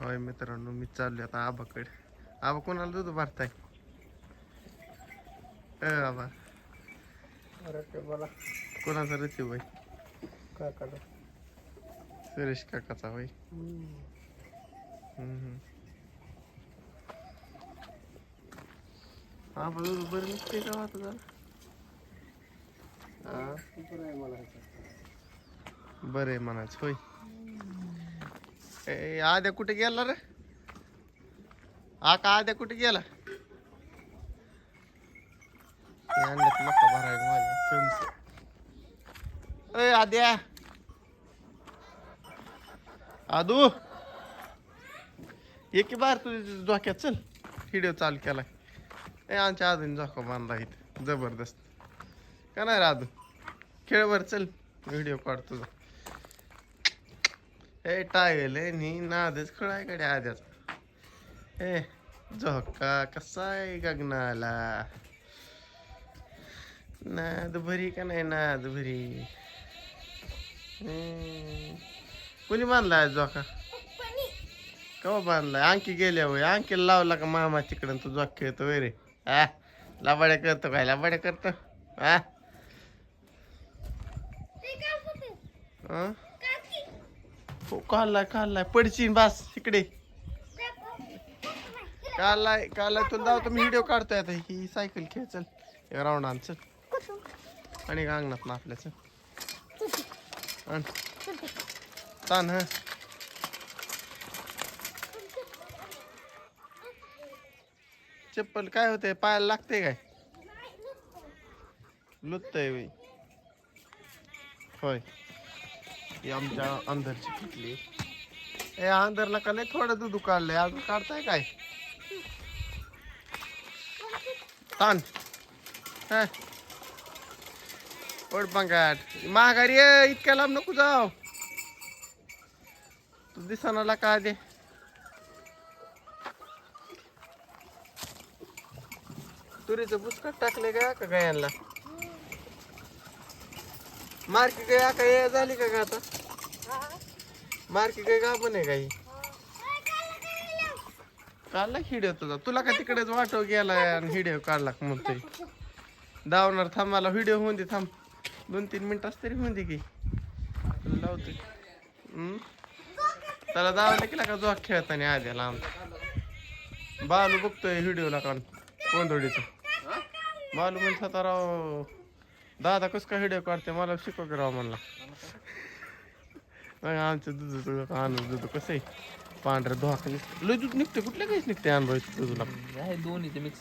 होय मित्रांनो मी चाललो आता आबाकडे. आबा कोणाला दूध भरताय? ए आबा. बोला कोणाचा ऋतू होय काय सुरेश काकाचा होय? हम्म. आबा दूध बरं निघते का आता जरा? हा? बरं आहे म्हणायचं होय. ए आद्या कुठे गेला रे? आका आद्या कुठे गेला? हे अंड्यात भरायला माझ्या कणस आद्या. आदू. एक बार तुझ्या धोक्यात चल. व्हिडिओ चालू केला ए आमच्या आजून झोका बांधला इथं. जबरदस्त. का नाही रे आदू? खेळ बर चल. व्हिडिओ काढ तुझा ए टायल नी नादच खळायकडे आद्याचा ए झोका कसा आहे गगनाला? नाद भरी का नाही नाद भरी. कोणी बांधलाय झोका? कवा बांधलाय अंकी गेल्या होय. अंकीला लावला का मामा तिकडं तू झोक खेळतो होय रे? आ लाबाड्या करतो काय? लाबाड्या करतो? आ? हं? हो काढलाय काढलाय पडशीन बास इकडे. काढलाय काढलाय तुला जाऊ मी व्हिडिओ काढतोय आता. ही सायकल खेळ चल. राऊंड आण चल. आणि अंगणात ना आपल्या चल. आण. ताण हा. चप्पल काय होते पायाला लागते काय? लुटतय होय होय. ही आमच्या अंदरची किटली ए अंधरला का नाही थोडं दूध काढलंय अजून काढताय काय? ताण. हा ओढ महागारी इतक्या लांब नको जाव तू दिसानाला का दे. तुरीचं बुचकट टाकले का का मार्की काही आका झाली का आता? मार्की काही का पण आहे काही? काढला हिडिओ तुझा. तुला का तिकडेच वाटो गेला आणि हिडिओ काढला का म्हणतोय? धावणार थांब मला व्हिडिओ होऊन दे थांब. दोन तीन मिनिटाच तरी होऊन दे की. लावते त्याला दावलं केला का जोक खेळताना आधी लांब. बालू बघतोय व्हिडिओला काढ कोंदोडीचा बालू म्हणजे राव दादा कस काय व्हिडिओ काढते? मला शिकव की राव म्हणला. मग आमचं दूध तुझं आणून दूध कसं आहे? पांढरं धोका निघतं लय दूध निघते कुठल्या काहीच निघते अनुभव आहे मिक्स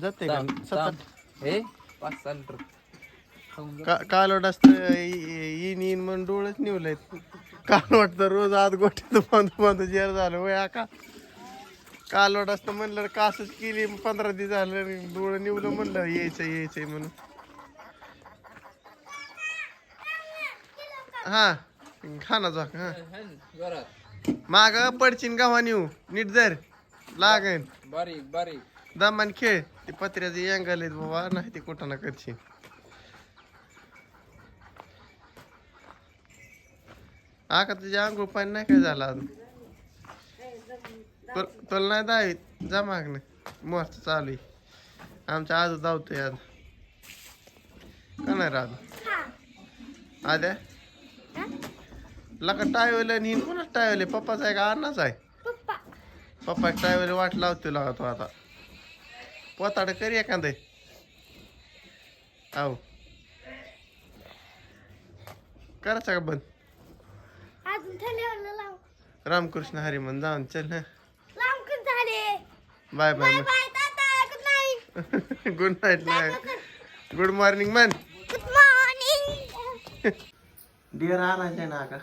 जाते का? सतत हे? पाच सहा लिटर खाऊन जा. का कालवड असतं येईन येईन म्हणून डोळेच निवलेत काल वाटतं रोज आत गोठ्यात बांध बांध जेर झालं. वय का कालवड असतं म्हणलं कासच केली पंधरा दिवस झालं डोळं निवलं म्हणलं यायचं यायचंय म्हणून. हा. खा ना जा हा. माग पडचिन गावा नेऊ नीट जर लागन. बारीक बारीक. दमान खेळ. ते पत्र्याचे अँगल आहेत बाबा. नाही ते कुठं ना करशील आका तुझ्या अंघोळ पाणी नाही काय झालं अजून? तुल- तुला नाही दावीत जा मागणं मस्त चालू आहे. आमच्या आजू धावतोय आज का नाही राहत आद्या? लका टायवेल आणि कोणाच टायवेल पप्पाचा आहे का अन्नाच आहे. पप्पा. टायवेल वाट लावतो लागा तो आता. पोताड कर एखादं. आहो करायचं का बंद. अजून थंडीवर लाव. रामकृष्ण हरी म्हण जाऊन चल झाले. Bye bye bye bye tata good night good night good morning मन गुड मॉर्निंग डिअर आणायचं ना का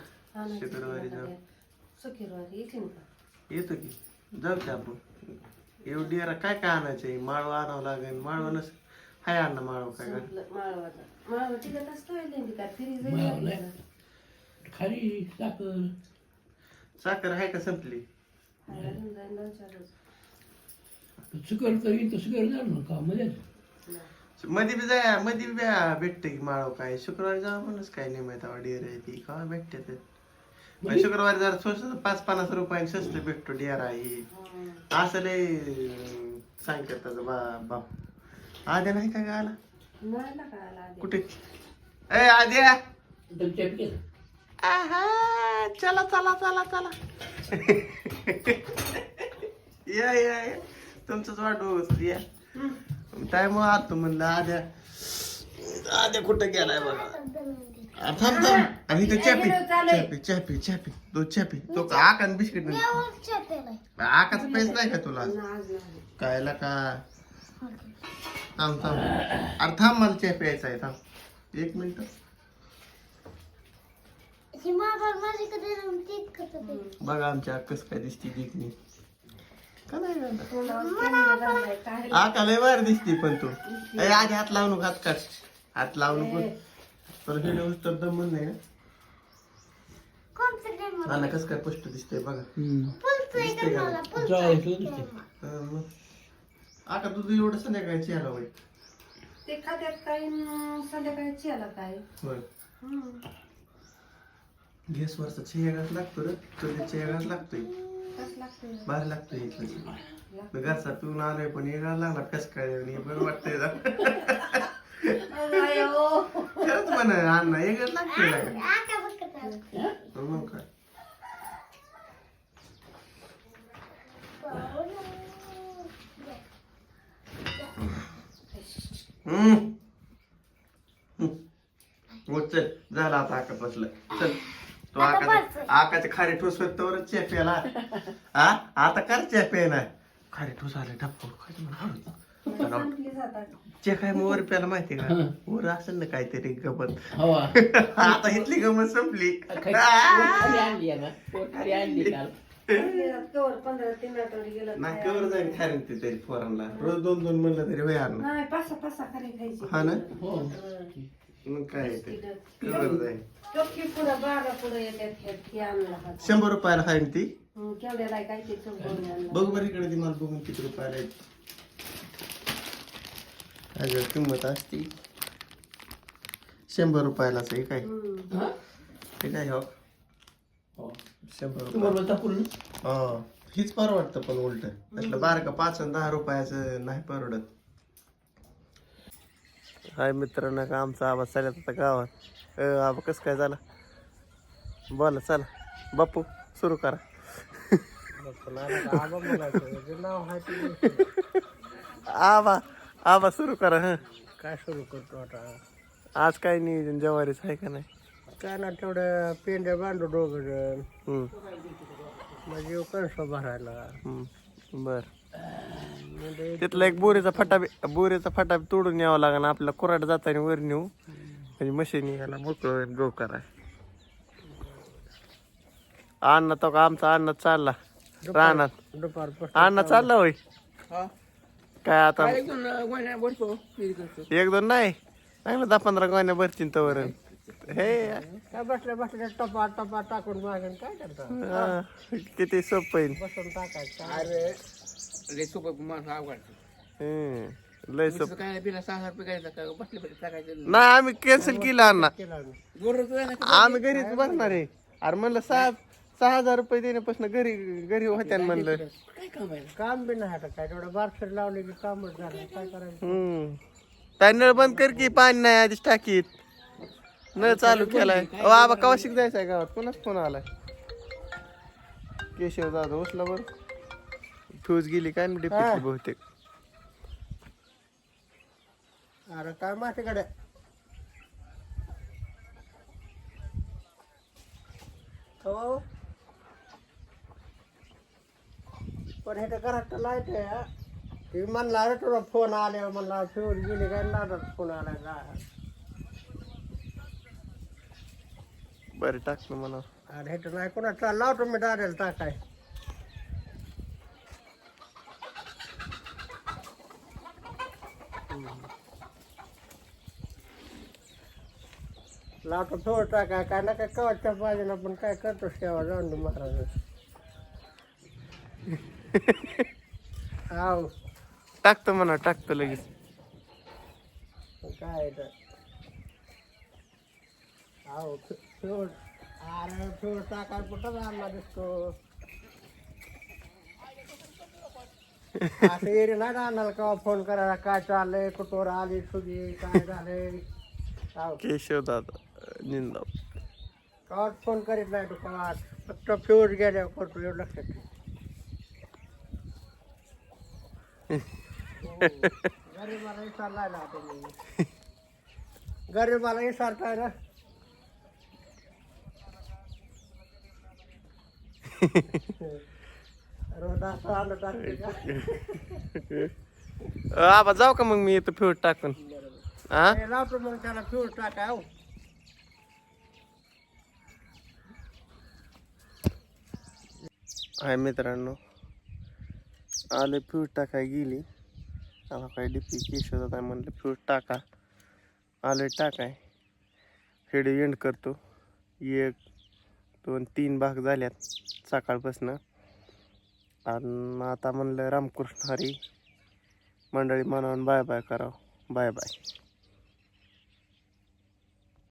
शुक्रवारी जाऊ शुक्रवारी येतील का येतो की जाऊ की आपण येऊ डिअर काय काय आणायचंय माळव आणावं लागेल माळव नस हाय अण्णा माळव काय माळवाचा माळवा का खाली साखर साखर आहे का संपली करीन तर सुकर जाणार ना का मध्येच मध्ये बी जायमध्ये बी भेटते की माळव काय? शुक्रवारी जाऊ म्हणूनच काय नाही माहिती डिअर आहे ती. का भेटते ते? पण शुक्रवारी जरा स्वस्त पाच पन्नास रुपयाने स्वस्त भेटतो डेरा ही असं लय सांगतात त्याचा बा बाप आद्या नाही काय आला? नाही ना काय आला कुठे? ए आद्या! आहा चला चला चला चला. या या या. तुमचंच वाट बघत या. टाइम आतो म्हणलं आद्या. आद्या कुठं गेलाय बघा. आ, थांब थांब. आणि इथं चॅपी चॅपी चॅपी चॅपी तो चॅपी तो का आकान बिस्किट नाही आकाचा पैसा नाही का तुला? कायला का? थांब थांब. अरे थांब मला चहा प्यायचा आहे. थांब. एक मिनिट. बघा आमच्या कस काय दिसती देखणी. का नाही काय लय वर दिसती पण तू. ए आधी हात लावू नको हात काढ हात लावू नको तर व्हिडिओ तर दमून नाही ना कसं काय स्पष्ट दिसतंय बघा. दिसतंय का हं. आका तुझं एवढं संध्याकाळी चहाला होय ते खात्यात काही न संध्याकाळी चियाला काय? होय. गॅसवरचा चेहराच लागतो रे तुझ्या चेहराच लागतोय लागतोय इथलं मी घरचा पिऊन आलोय पण येणार लागला कस काय? हे बरं वाटतंय. खरंच म्हणा अण्णा येगळ लागतंय लागा. मग काय? हम्म. हम्म. हो चल. झाला आता आका बसला. चल. तो आकाचा आकाच्या खारे ठोस तरच चहा प्याला हा आता कर चहा प्यायला खारे ठोस आले टप्पू खाली म्हणा हळू. संपली जातात चहा काय मग वर प्याला माहिती का? वर असेल ना काहीतरी गमत हवा. आता इथली गमत संपली. ना. नाही कवर जाईल ते तरी पोरांना. रोज दोन दोन म्हणलं तरी वय आणा नाही पासा पासा खाली खायची. हा ना? हो. मग काय ते? कवर जाईल टोपी पुढं बारा पुढं येतात हे- आणलं का शंभर रुपयाला खाईन ती? हं, केवढ्याला आहे काय ते चौघडून आणलं. बघ बरं इकडे ती मला बघून किती रुपयाला आहे किंमत असती. शंभर रुपयालाच आहे काय? हं. हा? हे काय हो? हो शंभर रुपये तुम्हाला हा. हीच परवडतं पण उलट. म्हटलं बारा का पाच आणि दहा रुपयाचं नाही परवडत. हाय मित्रांनो का आमचा आवाज चालत आता गावात? आबा कसं काय झाला? बोला चला. बापू सुरू करा. आबा आबा सुरू करा ह. काय सुरू करतो आता? आज काय नियोजन जवारीच आहे का नाही? काय ना तेवढं पेंड्या बांधू दोघं जण. म्हणजे कणस भरायला हम्म, बर. तिथला एक बोरीचा फटा बोरीचा फटा तोडून यावा लागणार आपल्याला कुराड जाताना वर नेऊ. म्हणजे मशीन यायला मोकळं गो कराय अण्णा तो का आमचा अण्णा चालला. दुपारपासून अण्णा चालला. होय? काय आता? एक दोन नाही. चांगलं दहा पंधरा गोण्या भरतील तवर. हे. काय बसल्या बसल्या टपा टपा टाकून मागून काय करता? हा, किती सोपं बसून टाकायचं. अरे लय सोपं माणसं अवघड हम्म, लय सोपं. काय बिना सहा हजार रुपये करायचं का? बसले बसले टाकायचं. नाही आम्ही कॅन्सल केलं अण्णा. केलं आम्ही गोर आम्ही घरीच बसणार आहे. अरे म्हणलं सहा सहा हजार रुपये देण्यापासून घरी घरी होत्या ना म्हणलं. काय काम आहे? काम बी नाही आता काय तेवढं बारसर लावले की कामच झालं. काय करायचं? हम्म. काय नळ बंद कर की पाणी नाही आधीच टाकीत. नळ चालू केलाय. आबा कवाशिक जायचंय गावात. कोणाच फोन आलाय? केशव जाधव उचला बर. फ्यूज गेली काय ना डिपिटली बहुतेक. अरे काय माझ्याकडे हो पण हे तर घरात लाइट आहे हा. म्हणला अरे तुला फोन आले म्हणला फिरून गेली काय? नादात फोन आला का? बरं टाकलं म्हणा अरे तर नाही कोणा लावतो मी दारेल टाकाय लावतो थोडं टाकाय काय ना काय कवचच्या पाहिजे ना पण काय करतो सेवा जाऊन दे महाराज हाव टाकतो म्हणा टाकतो लगेच. काय हाव अरे कुठं आणला दिसतो। असं एरी नाही आणणार का फोन करायला काय चाललंय कुठवर आली सुगी काय झालंय? केशव दादा निंदा. कवाट फोन करीत नाही तू कवाट फक्त फ्यूज गेल्यावर करतो एवढं लक्षात ठेव. हो. गरीबाला विचारलाय ना तुम्ही गरीबाला विचारताय ना रोज असं आलं टाकते का आबा जाऊ का मग मी येतो फ्यूज टाकून? हा लावतो मग त्याला फ्यूज टाकाय हो. हाय मित्रांनो आले फ्यूज टाकाय गेली. आता काय डीपी केशव दादा म्हणलं फ्यूज टाका. आले टाकाय. व्हिडिओ एंड करतो. एक दोन तीन भाग झाल्यात सकाळपासनं. आणि आता म्हणलं रामकृष्ण हरी. मंडळी म्हणावून बाय बाय करावं. Bye bye.